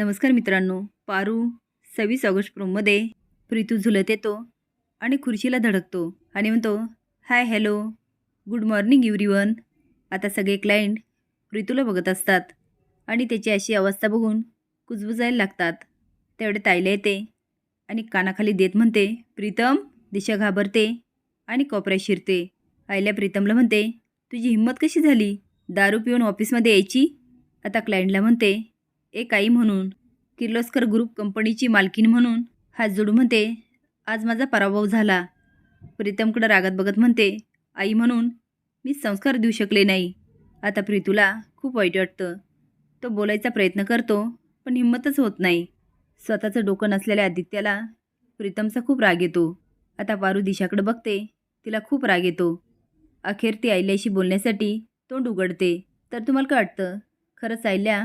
नमस्कार मित्रांनो. पारू सव्वीस ऑगस्ट प्रोममध्ये प्रीतू झुलत येतो आणि खुर्चीला धडकतो आणि म्हणतो hi hello. Good morning everyone. आता सगळे क्लायंट प्रीतूला बघत असतात आणि त्याची अशी अवस्था बघून कुजबुजायला लागतात. तेवढे ताईला येते आणि कानाखाली देत म्हणते प्रीतम दिशा घाबरते आणि कोपऱ्या शिरते. आईला प्रीतमला म्हणते तुझी हिंमत कशी झाली? दारू पिऊन ऑफिसमध्ये यायची? आता क्लायंटला म्हणते एक आई म्हणून किर्लोस्कर ग्रुप कंपनीची मालकीन म्हणून हात जोडून म्हणते आज माझा पराभव झाला. प्रीतमकडं रागात बघत म्हणते आई म्हणून मी संस्कार देऊ शकले नाही. आता प्रीतूला खूप वाईट वाटतं. तो बोलायचा प्रयत्न करतो पण हिंमतच होत नाही. स्वतःचं डोकं नसलेल्या आदित्याला प्रीतमचा खूप राग येतो. आता पारू दिशाकडे बघते तिला खूप राग येतो. अखेर ती आईल्याशी बोलण्यासाठी तोंड उघडते. तर तुम्हाला काय वाटतं? खरंच आईल्या